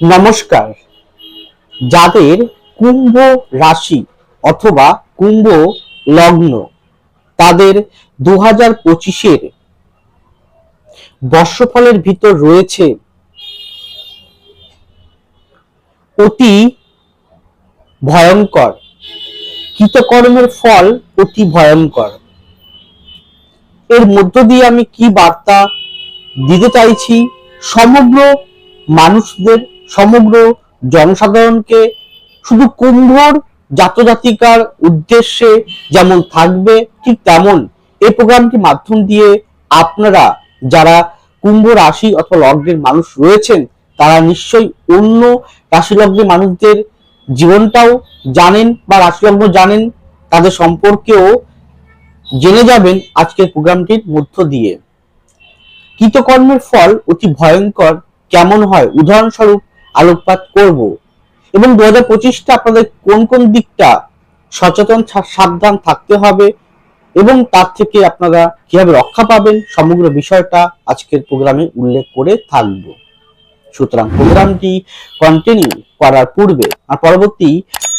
নমস্কার। যাদের কুম্ভ রাশি অথবা কুম্ভ লগ্ন, তাদের দু হাজার পঁচিশের বর্ষফলের ভিতর রয়েছে অতি ভয়ঙ্কর। কৃতকর্মের ফল অতি ভয়ঙ্কর। এর মধ্য দিয়ে আমি কি বার্তা দিতে চাইছি? সমগ্র মানুষদের সমগ্র জনসাধারণকে শুধু কুম্ভর জাতজাতিকার উদ্দেশ্যে যেমন থাকবে ঠিক তেমন এই প্রোগ্রামটি মাধ্যম দিয়ে আপনারা যারা কুম্ভ রাশি অথবা লগ্নের মানুষ রয়েছেন, তারা নিশ্চয়ই অন্য রাশি লগ্নের মানুষদের জীবনটাও জানেন বা রাশি লগ্ন জানেন, তাদের সম্পর্কেও জেনে যাবেন আজকের প্রোগ্রামটির মধ্য দিয়ে। কৃতকর্মের ফল অতি ভয়ঙ্কর, কেমন হয়? উদাহরণস্বরূপ আলোকপাত করব। এবং দু হাজার পঁচিশটা আপনাদের কোন কোন দিকটা সচেতন সাবধান থাকতে হবে এবং তার থেকে আপনারা কীভাবে রক্ষা পাবেন সমগ্র বিষয়টা আজকের প্রোগ্রামে উল্লেখ করে থাকব। সুতরাং প্রোগ্রামটি কন্টিনিউ করার পূর্বে আর পরবর্তী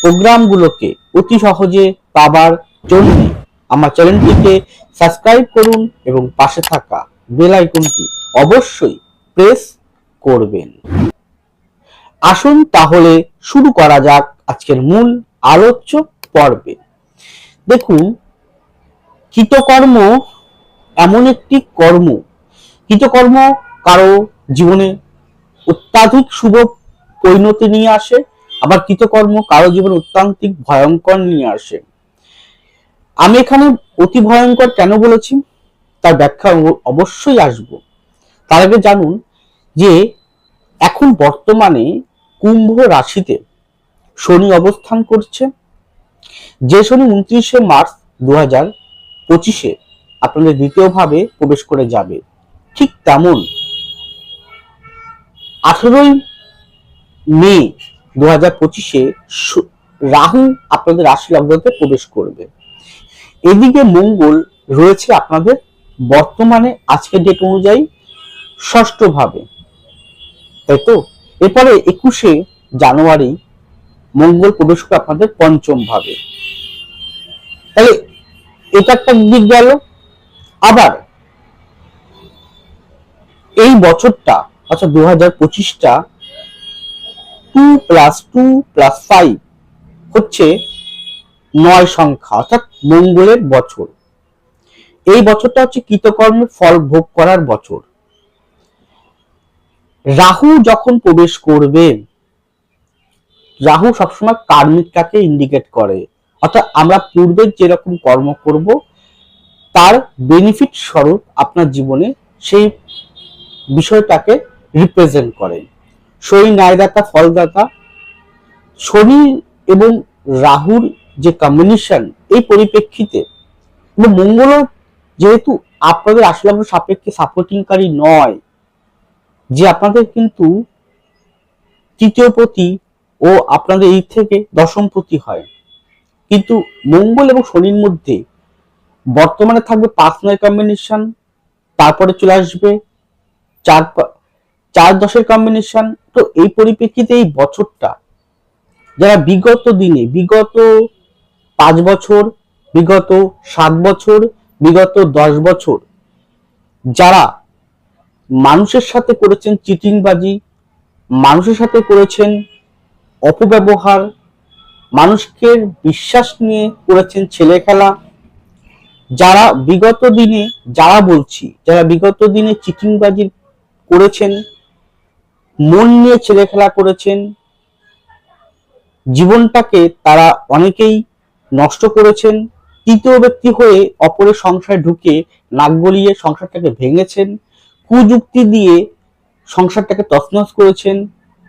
প্রোগ্রামগুলোকে অতি সহজে পাবার জন্য আমার চ্যানেলটিকে সাবস্ক্রাইব করুন এবং পাশে থাকা বেল আইকনটি অবশ্যই প্রেস করবেন। আসুন তাহলে শুরু করা যাক আজকের মূল আলোচ্য পর্বে। দেখুন, কৃতকর্ম এমন একটি কর্ম। কৃতকর্ম কারও জীবনে অত্যাধিক শুভ পরিণতি নিয়ে আসে, আবার কৃতকর্ম কারও জীবনে অত্যান্তিক ভয়ঙ্কর নিয়ে আসে। আমি এখানে অতি ভয়ঙ্কর কেন বলেছি? তার ব্যাখ্যা অবশ্যই আসব। তার আগে জানুন যে এখন বর্তমানে কুম্ভ রাশিতে শনি অবস্থান করছে। যে শনি উনত্রিশে মার্চ দু হাজার পঁচিশে আপনাদের দ্বিতীয় ভাবে প্রবেশ করে যাবে। ঠিক তেমন আঠেরোই মে দু হাজার পঁচিশে রাহু আপনাদের রাশি লগ্নতে প্রবেশ করবে। এদিকে মঙ্গল রয়েছে আপনাদের বর্তমানে আজকের ডেট অনুযায়ী ষষ্ঠ ভাবে তাই তো? এরপরে একুশে জানুয়ারি মঙ্গল প্রবেশ করে আপনাদের পঞ্চম ভাবে। তাহলে এটা একটা দিক গেল। আবার এই বছরটা, অর্থাৎ দু হাজার পঁচিশটা two plus two plus five হচ্ছে নয় সংখ্যা, অর্থাৎ মঙ্গলের বছর। এই বছরটা হচ্ছে কৃতকর্মের ফল ভোগ করার বছর। রাহু যখন প্রবেশ করবে, রাহু সবসময় কার্মিকটাকে ইন্ডিকেট করে। অর্থাৎ আমরা পূর্বে যেরকম কর্ম করব, তার বেনিফিট স্বরূপ আপনার জীবনে সেই বিষয়টাকে রিপ্রেজেন্ট করে। শনি ন্যায়দাতা, ফলদাতা, শনি এবং রাহুর যে কম্বিনেশন এই পরিপ্রেক্ষিতে, এবং মঙ্গলও যেহেতু আপনাদের আসলাম সাপেক্ষে সাপোর্টিংকারী নয় যে আপনাদের কিন্তু তৃতীয় পতি ও আপনাদের এই থেকে দশম প্রতি হয়। কিন্তু মঙ্গল এবং শনির মধ্যে বর্তমানে থাকবে পাঁচ নয় কম্বিনেশন তারপরে চলে আসবে চার চার দশের কম্বিনেশন তো এই পরিপ্রেক্ষিতে এই বছরটা যারা বিগত দিনে, বিগত পাঁচ বছর, বিগত সাত বছর, বিগত দশ বছর, যারা মানুষের সাথে করেছেন চিটিংবাজি, মানুষের সাথে করেছেন অপব্যবহার, মানুষকে বিশ্বাস নিয়ে করেছেন ছেলে খেলা যারা বিগত দিনে, যারা বলছি, যারা বিগত দিনে চিটিংবাজি করেছেন, মন নিয়ে ছেলে খেলা করেছেন, জীবনটাকে তারা অনেকেই নষ্ট করেছেন, তৃতীয় ব্যক্তি হয়ে অপরের সংসারে ঢুকে নাক গলিয়ে সংসারটাকে ভেঙেছেন। কুযুক্তি দিয়ে সংসারটাকে তছনছ করেছেন,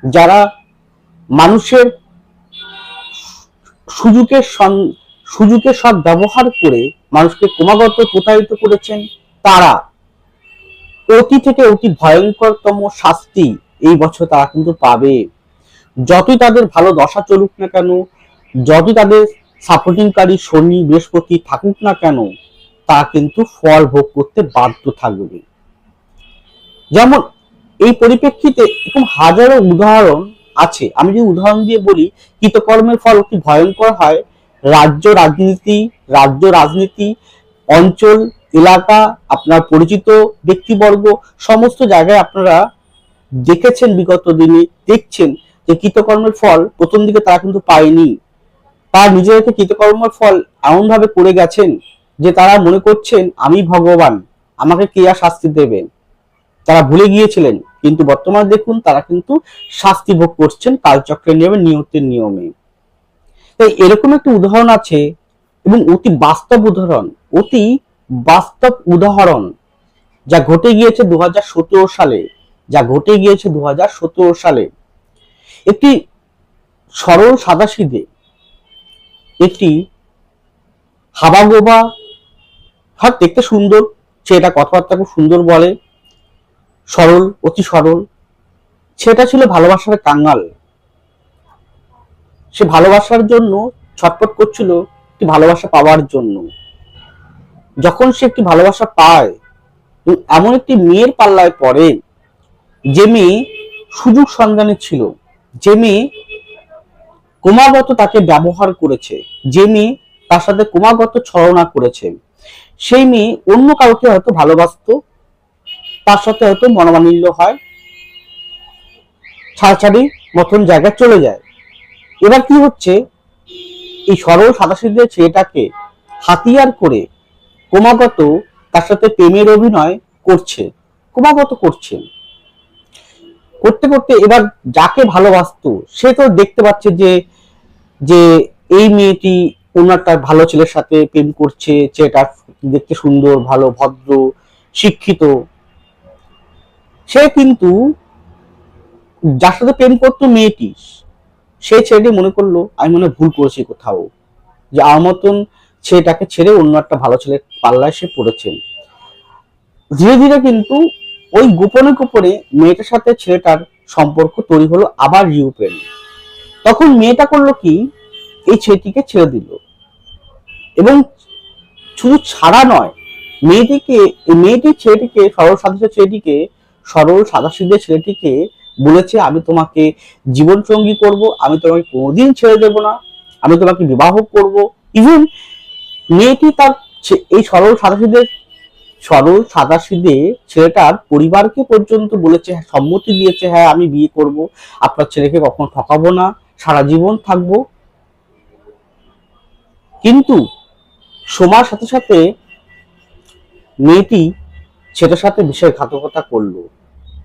যারা মানুষের সুযোগের সুযোগের সৎ ব্যবহার করে মানুষকে ক্রমাগত প্রতারিত করেছেন, তারা অতি থেকে অতি ভয়ঙ্করতম শাস্তি এই বছর তারা কিন্তু পাবে। যতই তাদের ভালো দশা চলুক না কেন, যতই তাদের সাপোর্টিংকারী শনি, বৃহস্পতি থাকুক না কেন তা কিন্তু ফল ভোগ করতে বাধ্য থাকবে। যেমন এই পরিপ্রেক্ষিতে এরকম হাজারো উদাহরণ আছে। আমি যদি উদাহরণ দিয়ে বলি, কৃতকর্মের ফল অতি ভয়ঙ্কর হয়? রাজ্য রাজনীতি রাজ্য রাজনীতি, অঞ্চল, এলাকা, আপনার পরিচিত ব্যক্তিবর্গ, সমস্ত জায়গায় আপনারা দেখেছেন বিগত দিনে, দেখছেন যে কৃতকর্মের ফল প্রথম দিকে তারা কিন্তু পায়নি। তারা নিজেদেরকে কৃতকর্মের ফল এমন ভাবে করে গেছেন যে তারা মনে করছেন, আমি ভগবান, আমাকে কে আর শাস্তি দেবেন। তারা ভুলে গিয়েছিলেন। কিন্তু বর্তমানে দেখুন, তারা কিন্তু শাস্তি ভোগ করছেন কালচক্রের নিয়মে, নিয়তের নিয়মে। তাই এরকম একটি উদাহরণ আছে, এবং অতি বাস্তব উদাহরণ, অতি বাস্তব উদাহরণ যা ঘটে গিয়েছে দু হাজার সতেরো সালে, যা ঘটে গিয়েছে দু হাজার সতেরো সালে। একটি সরল সাদাসিধে, একটি হাবাগোবা হাত দেখতে সুন্দর ছেলেটা কথাবার্তা খুব সুন্দর বলে। সরল, অতি সরল। সেটা ছিল ভালোবাসার কাঙ্গাল সে ভালোবাসার জন্য ছটপট করছিল একটি ভালোবাসা পাওয়ার জন্য। যখন সে একটি ভালোবাসা পায় এমন একটি মেয়ের পাল্লায় পড়ে, যে মেয়ে সুযোগ সন্ধানে ছিল, যে মেয়ে ক্রমাগত তাকে ব্যবহার করেছে, যে মেয়ে তার সাথে ক্রমাগত ছলনা করেছে। সেই মেয়ে অন্য কাউকে হয়তো ভালোবাসতো তার সাথে হয়তো মনোমালিন্য হয়। ছাড়াছাড়ি মতন জায়গায় চলে যায়। এবার কি হচ্ছে? এই সরল সাদাসিধে ছেলেটাকে হাতিয়ার করে ক্রমাগত তার সাথে প্রেমের অভিনয় করছে, ক্রমাগত করছে। করতে করতে এবার যাকে ভালোবাসতো, সে তো দেখতে পাচ্ছে যে যে এই মেয়েটি অন্য একটা ভালো ছেলের সাথে প্রেম করছে, ছেলেটা দেখতে সুন্দর, ভালো, ভদ্র, শিক্ষিত। সে কিন্তু যার সাথে প্রেম করতো মেয়েটি সেই ছেলেটি মনে করল, আমি মনে ভুল করেছি কোথাও। যে আমার মতন ছেলেটাকে ছেড়ে অন্য একটা ভালো ছেলের পাল্লায় সে পড়েছে। ধীরে ধীরে কিন্তু ওই গোপনে গোপনে মেয়েটার সাথে ছেলেটার সম্পর্ক তৈরি হলো আবার রিউপেন তখন মেয়েটা করল কি, এই ছেলেটিকে ছেড়ে দিল। এবং শুধু ছাড়া নয়, মেয়েটিকে, এই মেয়েটি ছেলেটিকে সাদা ছেলেটিকে সরল সাদা ছেলেটিকে বলেছে আমি তোমাকে জীবন সঙ্গী করব আমি তোমাকে কোনোদিন ছেড়ে দেব না আমি তোমাকে বিবাহ করব। ইভেন মেয়েটি তার এই সরল সাদাসিধে সরল সাদাসিধে ছেলেটার পরিবারকে পর্যন্ত বলেছে হ্যাঁ, সম্মতি দিয়েছে হ্যাঁ আমি বিয়ে করব আপনার ছেলেকে কখনো ঠকাবো না সারা জীবন থাকব। কিন্তু সময়ের সাথে সাথে মেয়েটি ছেলেটার সাথে বিশ্বাসঘাতকতা করল।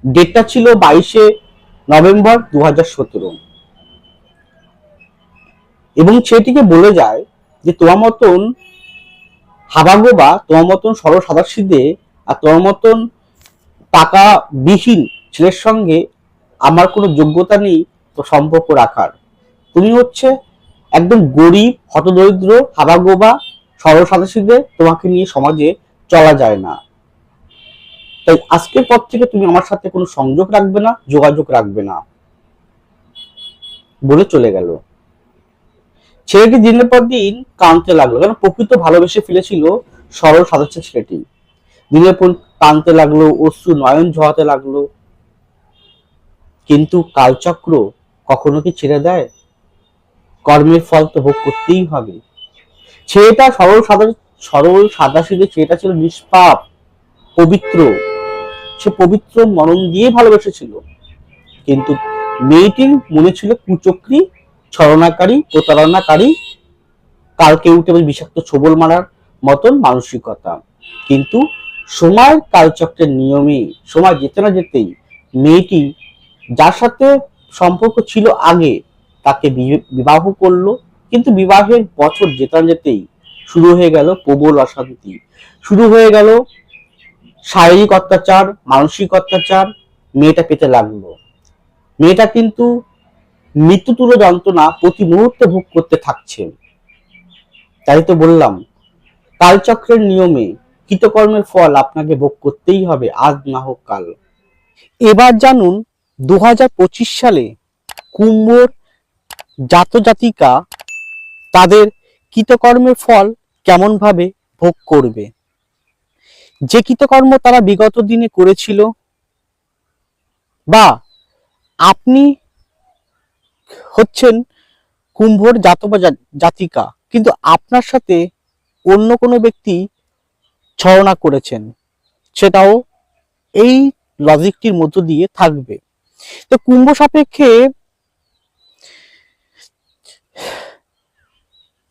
ডেটটা ছিল বাইশে নভেম্বর দু হাজার সতেরো। এবং ছেলেটিকে বলে যায় যে তোমার মতন হাবাগোবা তোমার মতন সরল সাদাসিদে আর তোমার মতন টাকা বিহীন ছেলের সঙ্গে আমার কোনো যোগ্যতা নেই তো সম্পর্ক রাখার। তুমি হচ্ছে একদম গরিব, হতদরিদ্র হাবাগোবা সরল সাদাসিদে তোমাকে নিয়ে সমাজে চলা যায় না। তাই আজকের পর থেকে তুমি আমার সাথে কোনো সংযোগ রাখবে না, যোগাযোগ রাখবে না। বলে চলে গেল। ছেলেটি দিনের পর দিন কাঁদতে লাগল কারণ প্রকৃত ভালোবেসে ফেলেছিল সরল সাদস্য ছেলেটি। দিনের পর কাঁদতে লাগল, অশ্রু নয়ন ঝোয়াতে লাগল। কিন্তু কালচক্র কখনো কি ছেড়ে দেয়? কর্মের ফল তো ভোগ করতেই হবে। ছেলেটা সরল সাদা সরল সাদা ছেলেটা ছিল নিষ্পাপ, পবিত্র। সে পবিত্র মরণ দিয়ে ভালোবেসেছিল। কিন্তু মেয়েটির মনে ছিল কুচক্রী, ছলনাকারী, প্রতারণাকারী, কালকে উঠে বিষাক্ত ছবল মারার মতন মানসিকতা। কিন্তু সময়ের কালচক্রের নিয়মে সময় যেতে না যেতেই মেয়েটি যার সাথে সম্পর্ক ছিল আগে, তাকে বিবাহ করল। কিন্তু বিবাহের বছর যেতে না যেতেই শুরু হয়ে গেল প্রবল অশান্তি। শুরু হয়ে গেল শারীরিক অত্যাচার, মানসিক অত্যাচার, মেয়েটা পেতে লাগল। মেয়েটা কিন্তু মৃত্যু তুলো যন্ত্রণা প্রতি মুহূর্তে ভোগ করতে থাকছে। তাই তো বললাম, কালচক্রের নিয়মে কৃতকর্মের ফল আপনাকে ভোগ করতেই হবে, আজ না হোক কাল। এবার জানুন দু হাজার পঁচিশ সালে কুম্ভর জাতজাতিকা তাদের কৃতকর্মের ফল কেমন ভাবে ভোগ করবে। যে কৃতকর্ম তারা বিগত দিনে করেছিল বা আপনি হচ্ছেন কুম্ভর জাতক বা জাতিকা, কিন্তু আপনার সাথে অন্য কোনো ব্যক্তি ছলনা করেছেন, সেটাও এই লজিকটির মধ্য দিয়ে থাকবে। তো কুম্ভ সাপেক্ষে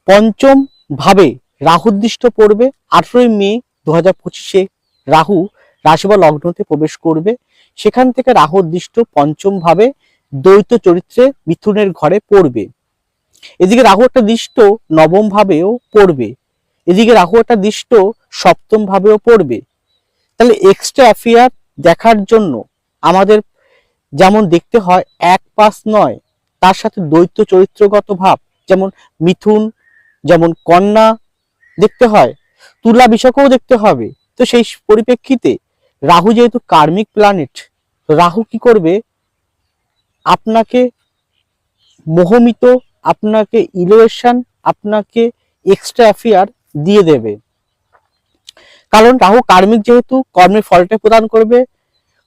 পঞ্চম ভাবে রাহুর দৃষ্ট পড়বে, আঠেরোই মে দু হাজার পঁচিশে রাহু রাশি বা লগ্নতে প্রবেশ করবে। সেখান থেকে রাহুর দৃষ্ট পঞ্চম ভাবে দ্বৈত চরিত্রে মিথুনের ঘরে পড়বে। এদিকে রাহু একটা দৃষ্ট নবম ভাবেও পড়বে। এদিকে রাহু একটা দৃষ্ট সপ্তম ভাবেও পড়বে। তাহলে এক্সট্রা অ্যাফেয়ার দেখার জন্য আমাদের যেমন দেখতে হয় এক পাস নয়, তার সাথে দ্বৈত চরিত্রগত ভাব, যেমন মিথুন, যেমন কন্যা, দেখতে হয় তুলা বিষয়কেও দেখতে হবে। তো সেই পরিপ্রেক্ষিতে রাহু যেহেতু কার্মিক প্ল্যানেট রাহু কি করবে? আপনাকে মোহমিত, আপনাকে ইলোয়েশন আপনাকে এক্সট্রা অ্যাফেয়ার দিয়ে দেবে। কারণ রাহু কার্মিক যেহেতু কর্মের ফলটা প্রদান করবে,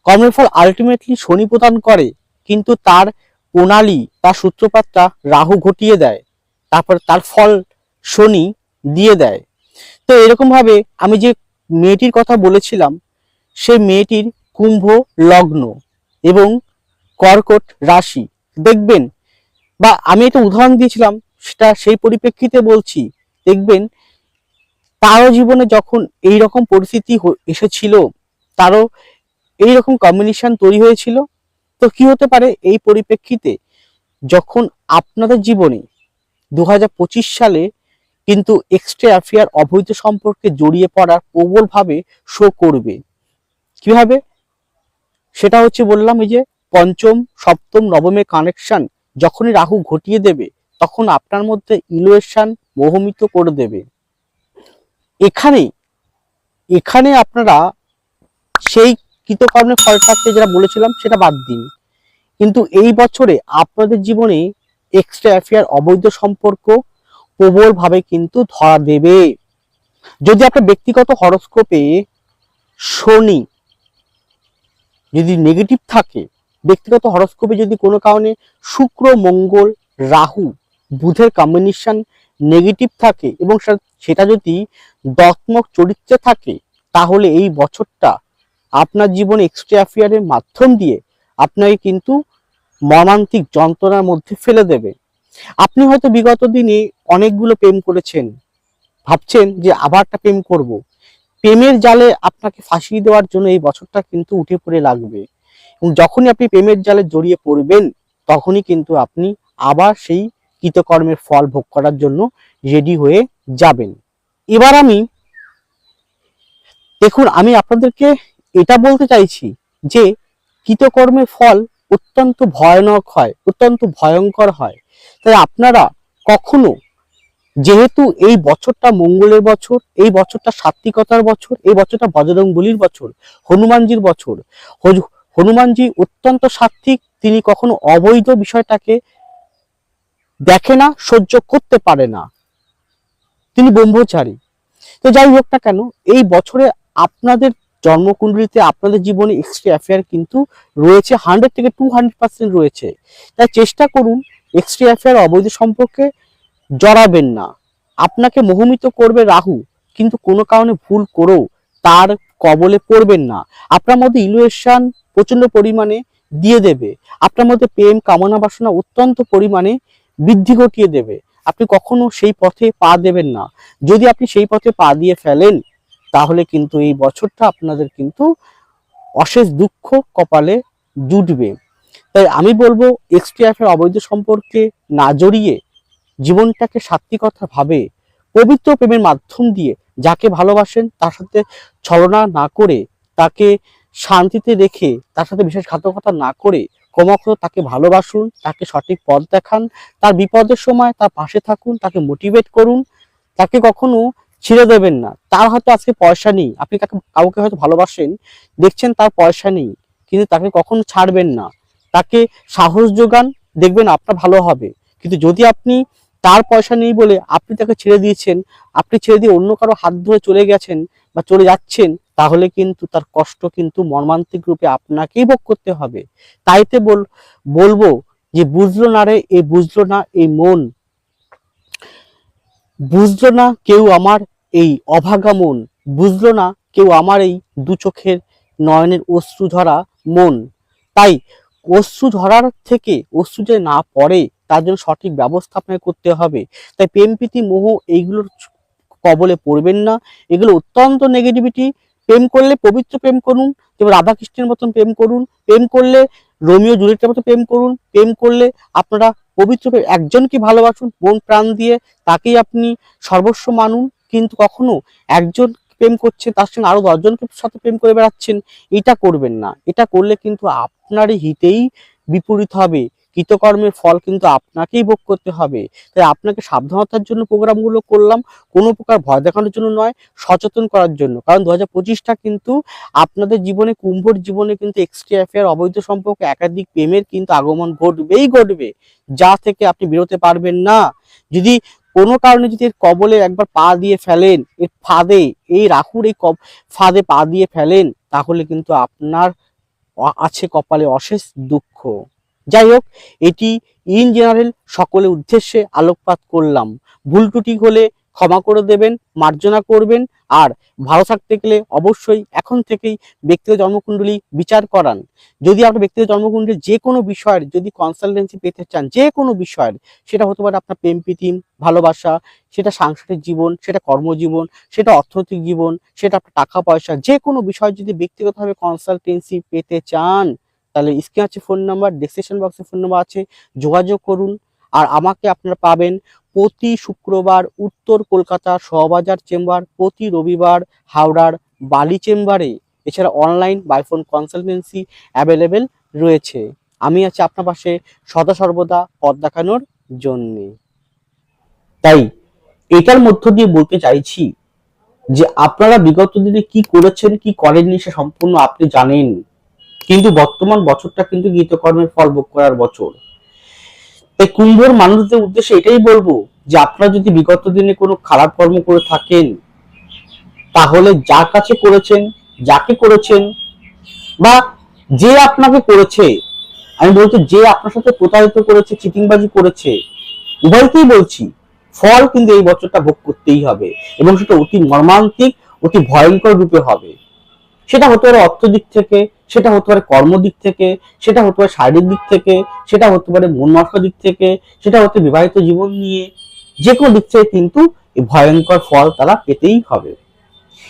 কর্মের ফল আলটিমেটলি শনি প্রদান করে, কিন্তু তার প্রণালী তার সূত্রপাতটা রাহু ঘটিয়ে দেয়, তারপর তার ফল শনি দিয়ে দেয়। তো এরকম ভাবে আমি যে মেয়েটির কথা বলেছিলাম সেই মেয়েটির কুম্ভ লগ্ন এবং কর্কট রাশি। দেখবেন, বা আমি একটা উদাহরণ দিয়েছিলাম, সেটা সেই পরিপ্রেক্ষিতে বলছি। দেখবেন, তারও জীবনে যখন এই রকম পরিস্থিতি এসেছিল, তারও এই রকম কম্বিনেশন তৈরি হয়েছিল, তো কি হতে পারে এই পরিপ্রেক্ষিতে? যখন আপনাদের জীবনে দু হাজার পঁচিশ সালে কিন্তু এক্সট্রা অ্যাফেয়ার অবৈধ সম্পর্কে জড়িয়ে পড়ার প্রবলভাবে শো করবে। কীভাবে? সেটা হচ্ছে বললাম এই যে পঞ্চম, সপ্তম নবমের কানেকশন যখনই রাহু ঘটিয়ে দেবে, তখন আপনার মধ্যে ইলোয়েশন মোহমিত করে দেবে। এখানে এখানে আপনারা সেই কৃতকর্মের থাকতে যেটা বলেছিলাম, সেটা বাদ দিন। কিন্তু এই বছরে আপনাদের জীবনে এক্সট্রা অ্যাফেয়ার অবৈধ সম্পর্ক প্রবলভাবে কিন্তু ধরা দেবে। যদি আপনার ব্যক্তিগত হরস্কোপে শনি যদি নেগেটিভ থাকে, ব্যক্তিগত হরস্কোপে যদি কোনো কারণে শুক্র, মঙ্গল, রাহু বুধের কম্বিনেশন নেগেটিভ থাকে এবং সেটা যদি দত্মক চরিত্রে থাকে, তাহলে এই বছরটা আপনার জীবনে এক্সট্রা অ্যাফেয়ারের মাধ্যম দিয়ে আপনাকে কিন্তু মর্মান্তিক যন্ত্রণার মধ্যে ফেলে দেবে। আপনি হয়তো বিগত দিনে অনেকগুলো প্রেম করেছেন। ভাবছেন যে আবার একটা প্রেম করব। প্রেমের জালে আপনাকে ফাঁসিয়ে দেওয়ার জন্য এই বছরটা কিন্তু উঠে পড়ে লাগবে। এবং যখনই আপনি প্রেমের জালে জড়িয়ে পড়বেন, তখনই কিন্তু আপনি আবার সেই কৃতকর্মের ফল ভোগ করার জন্য রেডি হয়ে যাবেন। এবার আমি, দেখুন, আমি আপনাদেরকে এটা বলতে চাইছি যে কৃতকর্মের ফল অত্যন্ত ভয়ানক হয়, অত্যন্ত ভয়ঙ্কর হয়। তাই আপনারা কখনো যেহেতু এই বছরটা মঙ্গলের বছর, এই বছরটা সাত্বিকতার বছর, এই বছরটা বজরং বলির বছর, হনুমানজির বছর হনুমানজি অত্যন্ত সাত্বিক, তিনি কখনো অবৈধ বিষয়টাকে দেখে না, সহ্য করতে পারে না। তিনি ব্রহ্মচারী। তো যাই হোক না কেন, এই বছরে আপনাদের জন্মকুণ্ডলিতে, আপনাদের জীবনে এক্সট্রা অ্যাফেয়ার কিন্তু রয়েছে হান্ড্রেড থেকে টু হান্ড্রেড পার্সেন্ট রয়েছে। তাই চেষ্টা করুন এক্সট্রা অ্যাফেয়ার অবৈধ সম্পর্কে জড়াবেন না। আপনাকে মোহমিত করবে রাহু, কিন্তু কোনো কারণে ভুল করেও তার কবলে পড়বেন না। আপনার মধ্যে ইলুয়েশন প্রচণ্ড পরিমাণে দিয়ে দেবে। আপনার মধ্যে প্রেম, কামনা, বাসনা অত্যন্ত পরিমাণে বৃদ্ধি ঘটিয়ে দেবে। আপনি কখনো সেই পথে পা দেবেন না। যদি আপনি সেই পথে পা দিয়ে ফেলেন, তাহলে কিন্তু এই বছরটা আপনাদের কিন্তু অশেষ দুঃখ কপালে জুটবে। তাই আমি বলব এক্সটিএফের অবৈধ সম্পর্কে না জড়িয়ে জীবনটাকে সাত্বিকতা ভাবে পবিত্র প্রেমের মাধ্যম দিয়ে যাকে ভালোবাসেন, তার সাথে ছলনা না করে, তাকে শান্তিতে রেখে, তার সাথে বিশ্বাসঘাতকতা না করে ক্রমাগত তাকে ভালোবাসুন, তাকে সঠিক পথ দেখান, তার বিপদের সময় তার পাশে থাকুন, তাকে মোটিভেট করুন, তাকে কখনো ছেড়ে দেবেন না। তার হয়তো আজকে পয়সা নেই, আপনি তাকে কাউকে হয়তো ভালোবাসেন, দেখছেন তার পয়সা নেই, কিন্তু তাকে কখনো ছাড়বেন না। তাকে সাহস যোগান, দেখবেন আপনার ভালো হবে। কিন্তু যদি আপনি তার পয়সা নেই বলে আপনি তাকে ছেড়ে দিয়েছেন, আপনি ছেড়ে দিয়ে অন্য কারও হাত ধরে চলে গেছেন বা চলে যাচ্ছেন, তাহলে কিন্তু তার কষ্ট কিন্তু মর্মান্তিক রূপে আপনাকেই ভোগ করতে হবে। তাইতে বল, বলব যে বুঝলো না রে এই বুঝলো না এই মন। বুঝলো না কেউ আমার এই অভাগা মন। বুঝলো না কেউ আমার এই দু চোখের নয়নের অশ্রু ধরা মন। তাই অশ্রু ধরার থেকে অশ্রু যে না পড়ে তার জন্য সঠিক ব্যবস্থা আপনাকে করতে হবে। তাই প্রেম, প্রীতি, মোহ এইগুলোর কবলে পড়বেন না। এগুলো অত্যন্ত নেগেটিভিটি প্রেম করলে পবিত্র প্রেম করুন, যেমন রাধাকৃষ্ণের মতন প্রেম করুন। প্রেম করলে রোমিও, জুলিয়েটের মতো প্রেম করুন। প্রেম করলে আপনারা পবিত্র প্রেম- একজনকে ভালোবাসুন মন, প্রাণ দিয়ে, তাকেই আপনি সর্বস্ব মানুন। কিন্তু কখনো একজন প্রেম করছে তার সঙ্গে আরও দশজনকে সাথে প্রেম করে বেড়াচ্ছেন, এটা করবেন না। এটা করলে কিন্তু আপনারই হিতেই বিপরীত হবে। কৃতকর্মের ফল কিন্তু আপনাকেই ভোগ করতে হবে। তাই আপনাকে সাবধানতার জন্য প্রোগ্রামগুলো করলাম, কোনো প্রকার ভয় দেখানোর জন্য নয়, সচেতন করার জন্য। কারণ দু হাজার কিন্তু আপনাদের জীবনে, কুম্ভর জীবনে কিন্তু এক্সট্রা অ্যাফেয়ার অবৈধ সম্পর্ক, একাধিক প্রেমের কিন্তু আগমন ঘটবেই ঘটবে। যা থেকে আপনি বেরোতে পারবেন না। যদি কোনো কারণে যদি এর কবলে একবার পা দিয়ে ফেলেন, এর ফাঁদে, এই রাহুর এই কব, ফাঁদে পা দিয়ে ফেলেন, তাহলে কিন্তু আপনার আছে কপালে অশেষ দুঃখ। যাই হোক এটি ইন জেনারেল সকলের উদ্দেশ্যে আলোকপাত করলাম। ভুল ত্রুটি হলে ক্ষমা করে দেবেন, মার্জনা করবেন, আর ভালো থাকতে গেলে অবশ্যই এখন থেকেই ব্যক্তিগত জন্মকুণ্ডলী বিচার করান। যদি আপনার ব্যক্তিগত জন্মকুণ্ডলী যে কোনো বিষয়ের, যদি কনসালটেন্সি পেতে চান যে কোনো বিষয়ের, সেটা হতে পারে আপনার প্রেম, প্রীতি, ভালোবাসা, সেটা সাংসারিক জীবন, সেটা কর্মজীবন, সেটা অর্থনৈতিক জীবন, সেটা আপনার টাকা পয়সা যে কোনো বিষয় যদি ব্যক্তিগতভাবে কনসালটেন্সি পেতে চান তাহলে স্ক্রিন আছে ফোন নাম্বার ডিসক্রিপশন বক্সে ফোন নাম্বার আছে, যোগাযোগ করুন। আর আমাকে আপনারা পাবেন প্রতি শুক্রবার উত্তর কলকাতা শহবাজার চেম্বার, প্রতি রবিবার হাওড়ার বালি চেম্বারে। এছাড়া অনলাইন বাইফোন কনসালটেন্সি অ্যাভেলেবেল রয়েছে। আমি আছি আপনার পাশে সদা সর্বদা পথ দেখানোর জন্যে। তাই এটার মধ্য দিয়ে বলতে চাইছি যে আপনারা বিগত দিনে কি করেছেন, কি করেননি সে সম্পূর্ণ আপনি জানেন। কিন্তু বর্তমান বছরটা কিন্তু গীতকর্মের ফল ভোগ করার বছর। তাই কুম্ভর মানুষদের উদ্দেশ্যে এটাই বলব যে আপনারা যদি বিগত দিনে কোনো খারাপ কর্ম করে থাকেন, তাহলে যার কাছে করেছেন, যাকে করেছেন, বা যে আপনাকে করেছে, আমি বলছি যে আপনার সাথে প্রতারিত করেছে, চিটিংবাজি করেছে, উভয়কেই বলছি, ফল কিন্তু এই বছরটা ভোগ করতেই হবে এবং সেটা অতি মর্মান্তিক, অতি ভয়ঙ্কর রূপে হবে। সেটা হতে পারে অর্থ দিক থেকে, সেটা হতে পারে কর্ম দিক থেকে, সেটা হতে পারে শারীরিক দিক থেকে, সেটা হতে পারে মন দিক থেকে, সেটা হতে বিবাহিত জীবন নিয়ে যে কোনো দিক থেকে কিন্তু ভয়ঙ্কর ফল তারা পেতেই হবে।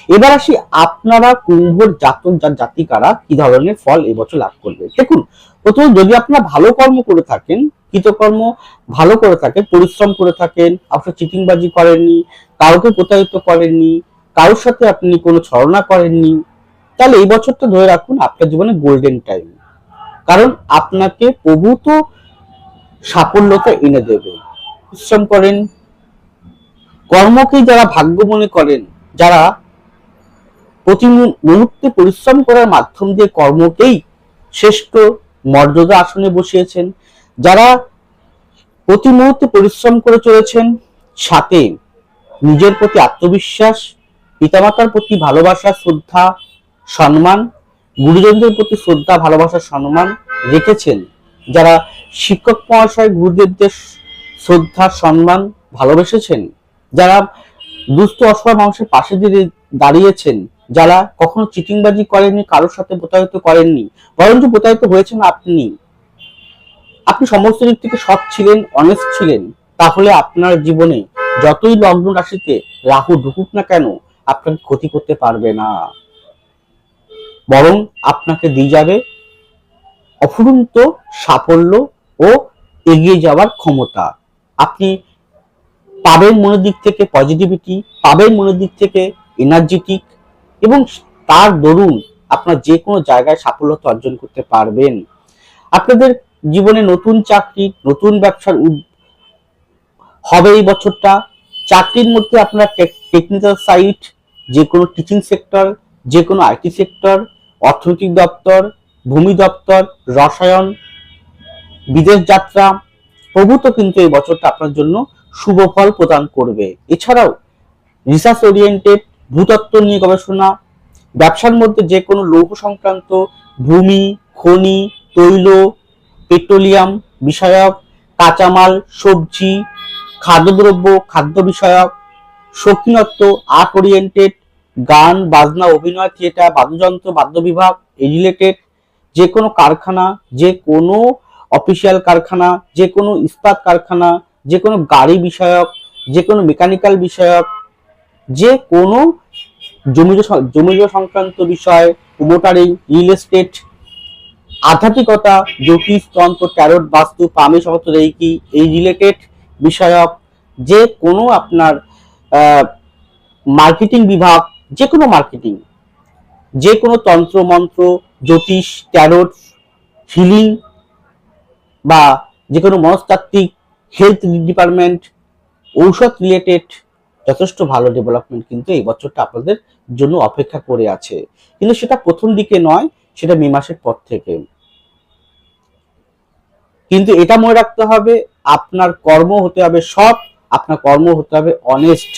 এবার আসি আপনারা কুম্ভর জাতক জাতিকারা কি ধরনের ফল এবছর লাভ করবে? দেখুন, প্রথমে যদি আপনারা ভালো কর্ম করে থাকেন, কৃতকর্ম ভালো করে থাকেন, পরিশ্রম করে থাকেন আপনার চিটিংবাজি করেননি, কাউকে প্রতারিত করেননি, কারোর সাথে আপনি কোনো ছলনা করেননি তাহলে এই বছরটা ধরে রাখুন আপনার জীবনে গোল্ডেন টাইম কারণ আপনাকে প্রভূত সাফল্যতা এনে দেবে। পরিশ্রম করেন। কর্মকেই যারা ভাগ্য মনে করেন, যারা প্রতি মুহূর্তে পরিশ্রম করার মাধ্যম দিয়ে কর্মকেই শ্রেষ্ঠ মর্যাদা আসনে বসিয়েছেন, যারা প্রতি মুহূর্তে পরিশ্রম করে চলেছেন, সাথে নিজের প্রতি আত্মবিশ্বাস, পিতামাতার প্রতি ভালোবাসা, শ্রদ্ধা সম্মান, গুরুজনদের প্রতি শ্রদ্ধা ভালোবাসা সম্মান রেখেছেন। যারা শিক্ষক মহাশয় গুরুদেবদের শ্রদ্ধা, সম্মান ভালোবেসেছেন, যারা দুস্থ, অসহায় মানুষের পাশে দিয়ে দাঁড়িয়েছেন, যারা কখনো চিটিংবাজি করেননি, কারোর সাথে প্রতারিত করেননি, বরঞ্চ প্রতারিত হয়েছেন আপনি। আপনি সমস্ত দিক থেকে সৎ ছিলেন অনেস্ট ছিলেন। তাহলে আপনার জীবনে যতই লগ্ন রাশিতে রাহু ঢুকুক না কেন আপনাকে ক্ষতি করতে পারবে না। বরং আপনাকে দিয়ে যাবে অফুরন্ত সাফল্য ও এগিয়ে যাওয়ার ক্ষমতা। আপনি পাবেন মনের দিক থেকে পজিটিভিটি পাবেন মনের দিক থেকে এনার্জেটিক এবং তার দরুন আপনার যে কোনো জায়গায় সাফল্যতা অর্জন করতে পারবেন। আপনাদের জীবনে নতুন চাকরি, নতুন ব্যবসার হবে এই বছরটা। চাকরির মধ্যে আপনার টেকনিক্যাল সাইট যে কোনো টিচিং সেক্টর যে কোনো আইটি সেক্টর অর্থনৈতিক দপ্তর, ভূমি দপ্তর, রসায়ন, বিদেশ যাত্রা, প্রভূত কিন্তু এই বছরটা আপনার জন্য শুভ ফল প্রদান করবে। এছাড়াও রিসার্চ ওরিয়েন্টেড ভূতত্ত্ব নিয়ে গবেষণা, ব্যবসার মধ্যে যে কোনো লৌহ সংক্রান্ত ভূমি, খনি, তৈল, পেট্রোলিয়াম বিষয়ক, কাঁচামাল, সবজি, খাদ্যদ্রব্য, খাদ্য বিষয়ক, শৌখিনত্ব আর্ট ওরিয়েন্টেড গান, বাজনা, অভিনয়, থিয়েটার, বাদ্যযন্ত্র বাদ্য বিভাগ এই রিলেটেড যে কোনো কারখানা যে কোনো অফিসিয়াল কারখানা যে কোনো ইস্পাত কারখানা যে কোনো গাড়ি বিষয়ক যে কোনো মেকানিক্যাল বিষয়ক যে কোনো জমিজ জমিজ সংক্রান্ত বিষয় প্রোমোটারিং রিয়েল এস্টেট আধ্যাত্মিকতা, জ্যোতিষ, তন্ত্র ট্যারোট বাস্তু, পামি, সমস্ত রেইকি, এই রিলেটেড বিষয়ক যে কোনো আপনার মার্কেটিং বিভাগ যে কোনো মার্কেটিং যে কোনো তন্ত্র মন্ত্র জ্যোতিষ ট্যারোট হিলিং বা যে কোনো মনস্তাত্ত্বিক হেলথ ডিপার্টমেন্ট ঔষধ রিলেটেড যথেষ্ট ভালো ডেভেলপমেন্ট কিন্তু এই বছরটা আপনাদের জন্য অপেক্ষা করে আছে। কিন্তু সেটা প্রথম দিকে নয়, সেটা মে মাসের পর থেকে। কিন্তু এটা মনে রাখতে হবে, আপনার কর্ম হতে হবে সৎ, আপনার কর্ম হতে হবে অনেস্ট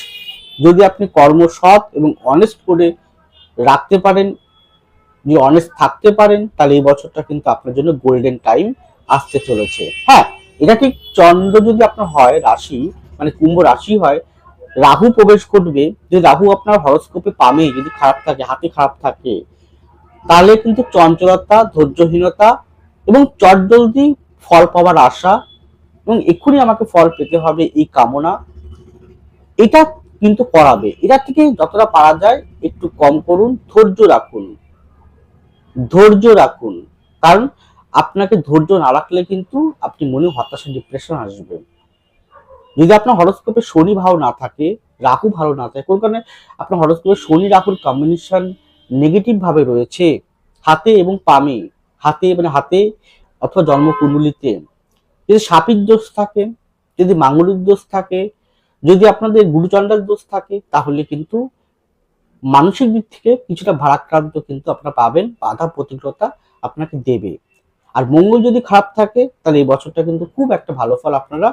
যদি আপনি কর্ম সৎ এবং অনেস্ট করে রাখতে পারেন, যদি অনেস্ট থাকতে পারেন, তাহলে এই বছরটা কিন্তু আপনার জন্য গোল্ডেন টাইম আসতে চলেছে। হ্যাঁ এটা ঠিক চন্দ্র যদি আপনার হয়, রাশি মানে কুম্ভ রাশি হয়, রাহু প্রবেশ করবে যদি রাহু আপনার হরস্কোপে পামে যদি খারাপ থাকে, হাতে খারাপ থাকে, তাহলে কিন্তু চঞ্চলতা, ধৈর্যহীনতা এবং চটজলদি ফল পাওয়ার আশা এবং এক্ষুনি আমাকে ফল পেতে হবে এই কামনা। এটা কিন্তু করাবে। এটা থেকে যতটা পারা যায় একটু কম করুন, ধৈর্য রাখুন। ধৈর্য রাখুন। কারণ আপনাকে ধৈর্য না রাখলে কিন্তু আপনি মনে হতাশা ডিপ্রেশন আসবে। যদি আপনার হরস্কোপে শনি ভালো না থাকে, রাহু ভালো না থাকে, কোন কারণে আপনার হরস্কোপে শনি রাহুর কম্বিনেশন নেগেটিভ ভাবে রয়েছে, হাতে এবং পামে, হাতে মানে হাতে অথবা জন্মকুণ্ডলিতে। যদি সাপির দোষ থাকে, যদি মাঙ্গলিক দোষ থাকে যদি আপনাদের গুরুচণ্ডার দোষ থাকে, তাহলে কিন্তু মানসিক দিক থেকে কিছুটা ভারাক্রান্ত কিন্তু আপনারা পাবেন, বাধা প্রতিকূলতা আপনাকে দেবে। আর মঙ্গল যদি খারাপ থাকে, তাহলে এই বছরটা কিন্তু খুব একটা ভালো ফল আপনারা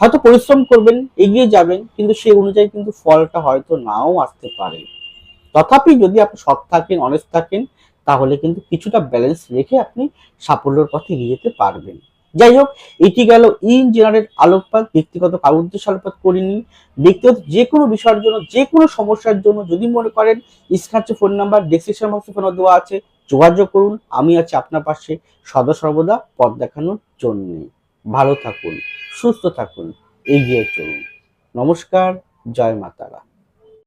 হয়তো পরিশ্রম করবেন, এগিয়ে যাবেন, কিন্তু সেই অনুযায়ী কিন্তু ফলটা হয়তো নাও আসতে পারে। তথাপি যদি আপনি সৎ থাকেন অনেস্ট থাকেন, তাহলে কিন্তু কিছুটা ব্যালেন্স রেখে আপনি সাফল্যের পথে এগিয়ে যেতে পারবেন। যাই হোক, এটি গেল ইন জেনারেল আলোকপাত। ব্যক্তিগত কারও উদ্দেশ্যে আলোকপাত করিনি। ব্যক্তিগত যে কোনো বিষয়ের জন্য যে কোনো সমস্যার জন্য যদি মনে করেন স্ক্রাচে ফোন নাম্বার, ডেসক্রিপশন বক্সে ফোন দেওয়া আছে, যোগাযোগ করুন। আমি আছি আপনার পাশে সদা সর্বদা পথ দেখানোর জন্য। ভালো থাকুন, সুস্থ থাকুন, এগিয়ে চলুন। নমস্কার, জয় মাতারা।